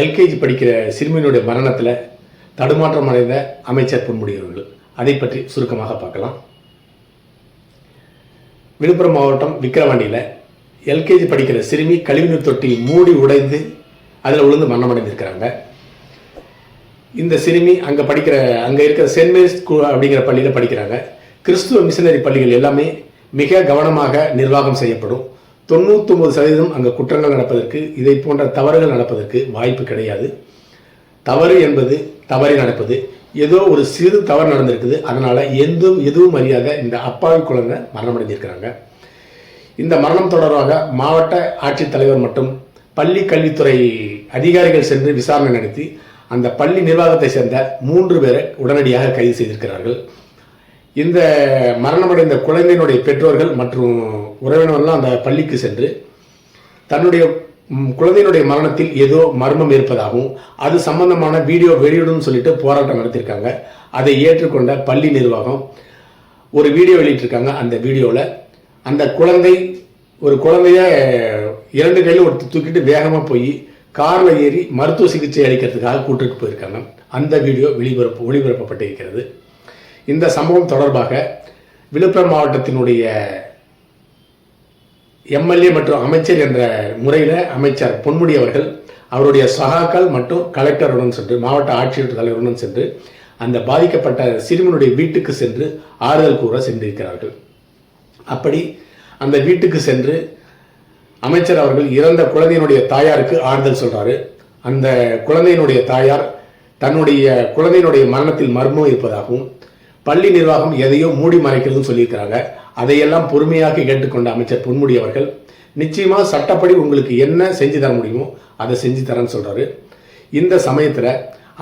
LKG படிக்கிற சிறுமியினுடைய மரணத்தில் தடுமாற்றம் அடைந்த அமைச்சர் பொன்முடியவர்கள் அதை பற்றி சுருக்கமாக பார்க்கலாம். விழுப்புரம் மாவட்டம் விக்கிரவாண்டியில் எல்கேஜி படிக்கிற சிறுமி கழிவுநீர் தொட்டி மூடி உடைந்து அதில் விழுந்து மரணமடைந்திருக்கிறாங்க. இந்த சிறுமி அங்கே படிக்கிற அங்கே இருக்கிற சென்ட் மேரிஸ் ஸ்கூல் அப்படிங்கிற பள்ளியில் படிக்கிறாங்க. கிறிஸ்துவ மிஷனரி பள்ளிகள் எல்லாமே மிக கவனமாக நிர்வாகம் செய்யப்படும். தொண்ணூத்தொம்பது சதவீதம் அங்கே குற்றங்கள் நடப்பதற்கு இதை போன்ற தவறுகள் நடப்பதற்கு வாய்ப்பு கிடையாது. தவறு என்பது தவறி நடப்பது. ஏதோ ஒரு சிறு தவறு நடந்திருக்குது. அதனால் எந்தும் எதுவும் அறியாத இந்த அப்பாவி குழந்தை மரணமடைஞ்சிருக்கிறாங்க இந்த மரணம் தொடர்பாக மாவட்ட ஆட்சித்தலைவர் மற்றும் பள்ளி கல்வித்துறை அதிகாரிகள் சென்று விசாரணை நடத்தி அந்த பள்ளி நிர்வாகத்தை சேர்ந்த மூன்று பேரை உடனடியாக கைது செய்திருக்கிறார்கள். இந்த மரணமடைந்த குழந்தையினுடைய பெற்றோர்கள் மற்றும் உறவினர்கள்லாம் அந்த பள்ளிக்கு சென்று தன்னுடைய குழந்தையினுடைய மரணத்தில் ஏதோ மர்மம் இருப்பதாகவும் அது சம்பந்தமான வீடியோ வெளியிடும் சொல்லிட்டு போராட்டம் நடத்தியிருக்காங்க. அதை ஏற்றுக்கொண்ட பள்ளி நிர்வாகம் ஒரு வீடியோ வெளியிட்டிருக்காங்க. அந்த வீடியோவில் அந்த குழந்தை ஒரு குழந்தைய இரண்டு கையில் ஒரு தூக்கிட்டு வேகமாக போய் காரில் ஏறி மருத்துவ சிகிச்சை அளிக்கிறதுக்காக கூட்டிட்டு போயிருக்காங்க. அந்த வீடியோ வெளிபரப்பு ஒளிபரப்பப்பட்டிருக்கிறது. இந்த சம்பவம் தொடர்பாக விழுப்புரம் மாவட்டத்தினுடைய எம்எல்ஏ மற்றும் அமைச்சர் என்ற முறையில் அமைச்சர் பொன்முடி அவர்கள் அவருடைய சகாக்கள் மற்றும் கலெக்டருடன் சென்று மாவட்ட ஆட்சியர் தலைவருடன் சென்று அந்த பாதிக்கப்பட்ட சிறுவனுடைய வீட்டுக்கு சென்று ஆறுதல் கூற சென்றிருக்கிறார்கள். அப்படி அந்த வீட்டுக்கு சென்று அமைச்சர் அவர்கள் இறந்த குழந்தையினுடைய தாயாருக்கு ஆறுதல் சொல்றாரு. அந்த குழந்தையினுடைய தாயார் தன்னுடைய குழந்தையினுடைய மரணத்தில் மர்மம் இருப்பதாகவும் பள்ளி நிர்வாகம் எதையோ மூடி மறைக்கிறதுன்னு சொல்லியிருக்கிறாங்க. அதையெல்லாம் பொறுமையாக கேட்டுக்கொண்ட அமைச்சர் பொன்முடி அவர்கள் நிச்சயமாக சட்டப்படி உங்களுக்கு என்ன செஞ்சு தர முடியுமோ அதை செஞ்சு தரேன்னு சொல்கிறாரு இந்த சமயத்தில்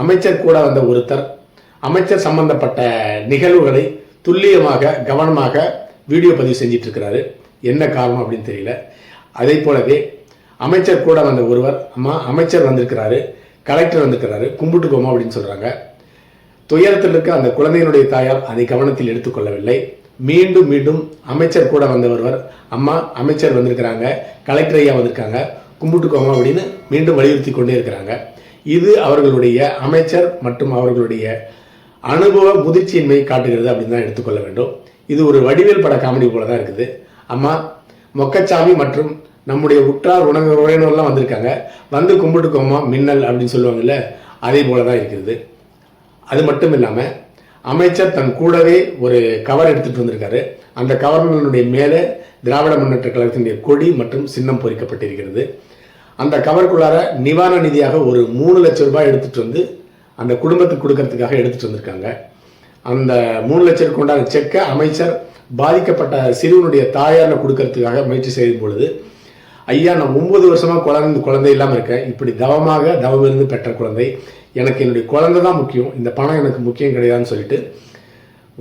அமைச்சர் கூட வந்த ஒருத்தர் அமைச்சர் சம்பந்தப்பட்ட நிகழ்வுகளை துல்லியமாக கவனமாக வீடியோ பதிவு செஞ்சிட்டு இருக்கிறாரு என்ன காரணம் அப்படின்னு தெரியல. அதே போலவே அமைச்சர் கூட வந்த ஒருவர் அம்மா அமைச்சர் வந்திருக்கிறாரு கலெக்டர் வந்திருக்கிறாரு கும்பிட்டுக்கோமா அப்படின்னு சொல்கிறாங்க துயரத்தில் இருக்க அந்த குழந்தையினுடைய தாயார் அதை கவனத்தில் எடுத்துக்கொள்ளவில்லை. மீண்டும் மீண்டும் அமைச்சர் கூட வந்த ஒருவர் அம்மா அமைச்சர் வந்திருக்கிறாங்க கலெக்டர் ஐயா வந்திருக்காங்க கும்பிட்டுக்கோங்க அப்படின்னு மீண்டும் வலியுறுத்தி கொண்டே இருக்கிறாங்க. இது அவர்களுடைய அமைச்சர் மற்றும் அவர்களுடைய அனுபவ முதிர்ச்சியின்மை காட்டுகிறது அப்படின்னு தான் எடுத்துக்கொள்ள வேண்டும். இது ஒரு வடிவேல் பட காமெடி போல தான் இருக்குது. அம்மா மொக்கச்சாமி மற்றும் நம்முடைய உற்றார் உணவு உறவினர்லாம் வந்திருக்காங்க. வந்து கும்பிட்டுக்கோமா மின்னல் அப்படின்னு சொல்லுவாங்கல்ல அதே போல தான் இருக்கிறது அது மட்டும் இல்லாமல் அமைச்சர் தன் கூடவே ஒரு கவர் எடுத்துகிட்டு வந்திருக்காரு. அந்த கவர்னுடைய மேலே திராவிட முன்னேற்ற கழகத்தினுடைய கொடி மற்றும் சின்னம் பொறிக்கப்பட்டிருக்கிறது. அந்த கவருக்குள்ளார நிவாரண நிதியாக ஒரு மூணு லட்சம் ரூபாய் எடுத்துகிட்டு வந்து அந்த குடும்பத்துக்கு கொடுக்கறதுக்காக எடுத்துகிட்டு வந்திருக்காங்க. அந்த மூணு லட்சத்துக்கு உண்டான செக்கை அமைச்சர் பாதிக்கப்பட்ட சிறுவனுடைய தாயாரில் கொடுக்கறதுக்காக முயற்சி செய்யும் பொழுது ஐயா நான் ஒன்பது வருஷமா குழந்தை குழந்தை இல்லாமல் இருக்கேன். இப்படி தவமாக தவம் இருந்து பெற்ற குழந்தை. எனக்கு என்னுடைய குழந்தை தான் முக்கியம். இந்த பணம் எனக்கு முக்கியம் கிடையாதுன்னு சொல்லிட்டு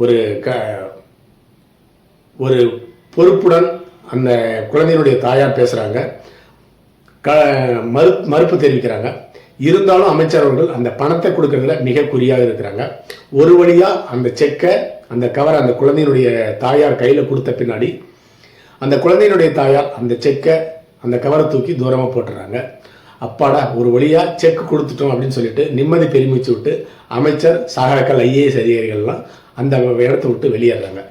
ஒரு க ஒரு பொறுப்புடன் அந்த குழந்தையினுடைய தாயார் பேசுகிறாங்க க மறு மறுப்பு தெரிவிக்கிறாங்க. இருந்தாலும் அமைச்சர் அவர்கள் அந்த பணத்தை கொடுக்கறதுல மிக குறியாக இருக்கிறாங்க. ஒரு வழியா அந்த செக்கை அந்த கவரை அந்த குழந்தையினுடைய தாயார் கையில் கொடுத்த பின்னாடி அந்த குழந்தையினுடைய தாயார் அந்த செக்கை அந்த கவரை தூக்கி தூரமாக போட்டுறாங்க. அப்பாடா ஒரு வழியாக செக் கொடுத்துட்டோம் அப்படின்னு சொல்லிட்டு நிம்மதி பெருமிச்சு விட்டு அமைச்சர் சகாக்கள் ஐஏஎஸ் அதிகாரிகள்லாம் அந்த இடத்த விட்டு வெளியேறாங்க.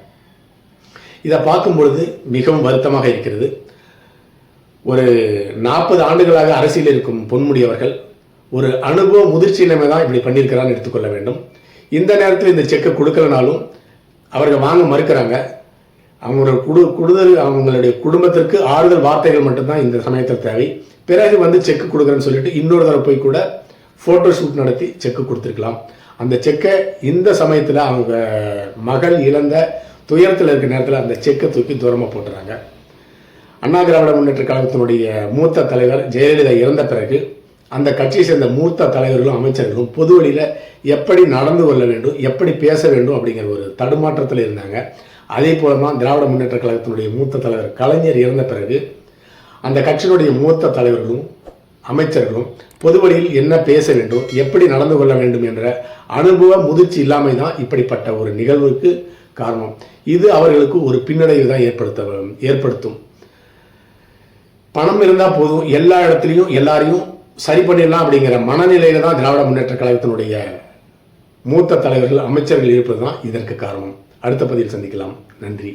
இதை பார்க்கும் பொழுது மிகவும் வருத்தமாக இருக்கிறது. ஒரு நாற்பது ஆண்டுகளாக அரசியல் இருக்கும் பொன்முடி அவர்கள் ஒரு அனுபவ முதிர்ச்சியினமே தான் இப்படி பண்ணியிருக்கிறான்னு எடுத்துக்கொள்ள வேண்டும். இந்த நேரத்தில் இந்த செக்கை கொடுக்கலனாலும் அவர்கள் வாங்க மறுக்கிறாங்க. அவங்களோட குடு குடுதல் அவங்களுடைய குடும்பத்திற்கு ஆறுதல் வார்த்தைகள் மட்டும்தான் இந்த சமயத்தில் தேவை. பிறகு வந்து செக்கு கொடுக்குறேன்னு சொல்லிட்டு இன்னொரு தடவை போய் கூட ஃபோட்டோ ஷூட் நடத்தி செக்கு கொடுத்துருக்கலாம். அந்த செக்கை இந்த சமயத்தில் அவங்க மகள் இழந்த துயரத்தில் இருக்கிற நேரத்தில் அந்த செக்கை தூக்கி தூரமாக போட்டுறாங்க. அண்ணா திராவிட முன்னேற்ற கழகத்தினுடைய மூத்த தலைவர் ஜெயலலிதா இறந்த பிறகு அந்த கட்சியை சேர்ந்த மூத்த தலைவர்களும் அமைச்சர்களும் பொது வழியில் எப்படி நடந்து கொள்ள வேண்டும் எப்படி பேச வேண்டும் அப்படிங்கிற ஒரு தடுமாற்றத்தில் இருந்தாங்க. அதே போல தான் திராவிட முன்னேற்ற கழகத்தினுடைய மூத்த தலைவர் கலைஞர் இறந்த பிறகு அந்த கட்சியினுடைய மூத்த தலைவர்களும் அமைச்சர்களும் பொது வழியில் என்ன பேச வேண்டும் எப்படி நடந்து கொள்ள வேண்டும் என்ற அனுபவ முதிர்ச்சி இல்லாமை தான் இப்படிப்பட்ட ஒரு நிகழ்வுக்கு காரணம். இது அவர்களுக்கு ஒரு பின்னடைவு தான் ஏற்படுத்த ஏற்படுத்தும். பணம் இருந்தால் போதும் எல்லா இடத்துலையும் எல்லாரையும் சரி பண்ணிடலாம் அப்படிங்கிற மனநிலையில தான் திராவிட முன்னேற்ற கழகத்தினுடைய மூத்த தலைவர்கள் அமைச்சர்கள் இருப்பது தான் இதற்கு காரணம். அடுத்த பதிவில் சந்திக்கலாம். நன்றி.